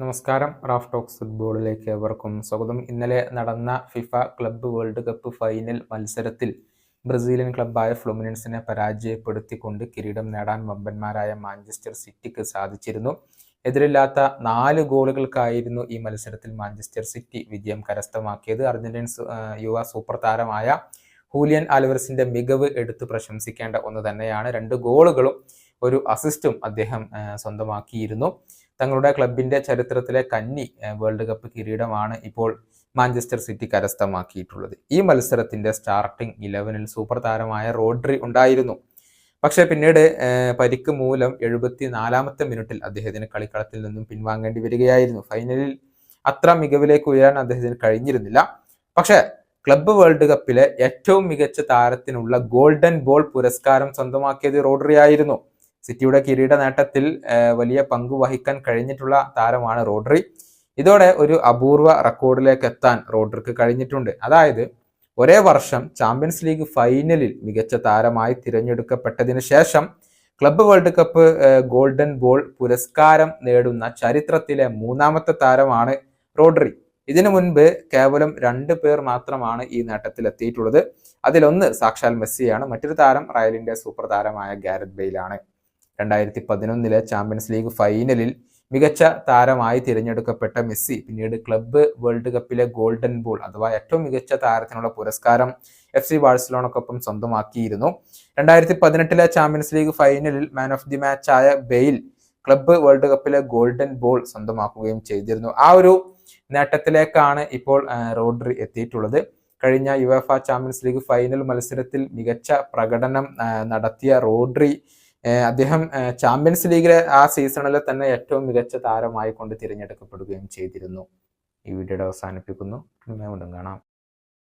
നമസ്കാരം Raf talks ഫുട്ബോളിലേക്ക് ഏവർക്കും സ്വാഗതം. ഇന്നലെ നടന്ന FIFA club world cup final മത്സരത്തിൽ ബ്രസീലിയൻ ക്ലബ്ബായ ഫ്ലുമിനൻസിനെ പരാജയപ്പെടുത്തിക്കൊണ്ട് കിരീടം നേടാൻ വമ്പന്മാരായ മാഞ്ചസ്റ്റർ സിറ്റിക്ക് സാധിച്ചിരുന്നു. എതിരില്ലാത്ത നാല് ഗോളുകൾക്കായിരുന്നു ഈ മത്സരത്തിൽ മാഞ്ചസ്റ്റർ സിറ്റി വിജയം കരസ്ഥമാക്കിയത്. അർജന്റീൻ യുവ സൂപ്പർ താരമായ ഹൂലിയൻ ആൽവറസിന്റെ മികവ് എടുത്തു പ്രശംസിക്കേണ്ട ഒന്ന് തന്നെയാണ്. രണ്ട് ഗോളുകളും ഒരു അസിസ്റ്റും അദ്ദേഹം സ്വന്തമാക്കിയിരുന്നു. തങ്ങളുടെ ക്ലബിന്റെ ചരിത്രത്തിലെ കന്നി വേൾഡ് കപ്പ് കിരീടമാണ് ഇപ്പോൾ മാഞ്ചസ്റ്റർ സിറ്റി കരസ്ഥമാക്കിയിട്ടുള്ളത്. ഈ മത്സരത്തിന്റെ സ്റ്റാർട്ടിംഗ് ഇലവനിൽ സൂപ്പർ താരമായ റോഡ്രി ഉണ്ടായിരുന്നു. പക്ഷേ പിന്നീട് പരിക്ക് മൂലം എഴുപത്തി നാലാമത്തെ മിനിറ്റിൽ അദ്ദേഹത്തിന് കളിക്കളത്തിൽ നിന്നും പിൻവാങ്ങേണ്ടി വരികയായിരുന്നു. ഫൈനലിൽ അത്ര മികവിലേക്ക് ഉയരാൻ അദ്ദേഹത്തിന് കഴിഞ്ഞിരുന്നില്ല. പക്ഷേ ക്ലബ്ബ് വേൾഡ് കപ്പിലെ ഏറ്റവും മികച്ച താരത്തിനുള്ള ഗോൾഡൻ ബോൾ പുരസ്കാരം സ്വന്തമാക്കിയത് റോഡ്രി ആയിരുന്നു. സിറ്റിയുടെ കിരീട നേട്ടത്തിൽ വലിയ പങ്ക് വഹിക്കാൻ കഴിഞ്ഞിട്ടുള്ള താരമാണ് റോഡ്രി. ഇതോടെ ഒരു അപൂർവ റെക്കോർഡിലേക്ക് എത്താൻ റോഡ്രിക്ക് കഴിഞ്ഞിട്ടുണ്ട്. അതായത് ഒരേ വർഷം ചാമ്പ്യൻസ് ലീഗ് ഫൈനലിൽ മികച്ച താരമായി തിരഞ്ഞെടുക്കപ്പെട്ടതിന് ശേഷം club world cup golden ball പുരസ്കാരം നേടുന്ന ചരിത്രത്തിലെ മൂന്നാമത്തെ താരമാണ് റോഡ്രി. ഇതിനു മുൻപ് കേവലം രണ്ട് പേർ മാത്രമാണ് ഈ നേട്ടത്തിൽ എത്തിയിട്ടുള്ളത് അതിലൊന്ന് സാക്ഷാൽ മെസ്സിയാണ്. മറ്റൊരു താരം റയലിന്റെ സൂപ്പർ താരമായ ഗാരത് ബെയിലാണ്. രണ്ടായിരത്തി പതിനൊന്നിലെ ചാമ്പ്യൻസ് ലീഗ് ഫൈനലിൽ മികച്ച താരമായി തിരഞ്ഞെടുക്കപ്പെട്ട മെസ്സി പിന്നീട് ക്ലബ്ബ് വേൾഡ് കപ്പിലെ ഗോൾഡൻ ബോൾ അഥവാ ഏറ്റവും മികച്ച താരത്തിനുള്ള പുരസ്കാരം എഫ് സി ബാഴ്സലോണക്കൊപ്പം സ്വന്തമാക്കിയിരുന്നു. രണ്ടായിരത്തി പതിനെട്ടിലെ ചാമ്പ്യൻസ് ലീഗ് ഫൈനലിൽ മാൻ ഓഫ് ദി മാച്ച് ആയ ബെയിൽ ക്ലബ്ബ് വേൾഡ് കപ്പിലെ ഗോൾഡൻ ബോൾ സ്വന്തമാക്കുകയും ചെയ്തിരുന്നു. ആ ഒരു നേട്ടത്തിലേക്കാണ് ഇപ്പോൾ റോഡ്രി എത്തിയിട്ടുള്ളത്. കഴിഞ്ഞ യുഎഫ ചാമ്പ്യൻസ് ലീഗ് ഫൈനൽ മത്സരത്തിൽ മികച്ച പ്രകടനം നടത്തിയ റോഡ്രി അദ്ദേഹം ചാമ്പ്യൻസ് ലീഗിലെ ആ സീസണിലെ തന്നെ ഏറ്റവും മികച്ച താരമായി കൊണ്ട് തിരഞ്ഞെടുക്കപ്പെടുകയും ചെയ്തിരുന്നു. ഈ വീഡിയോയുടെ അവസാനിപ്പിക്കുന്നു. വീണ്ടും കാണാം.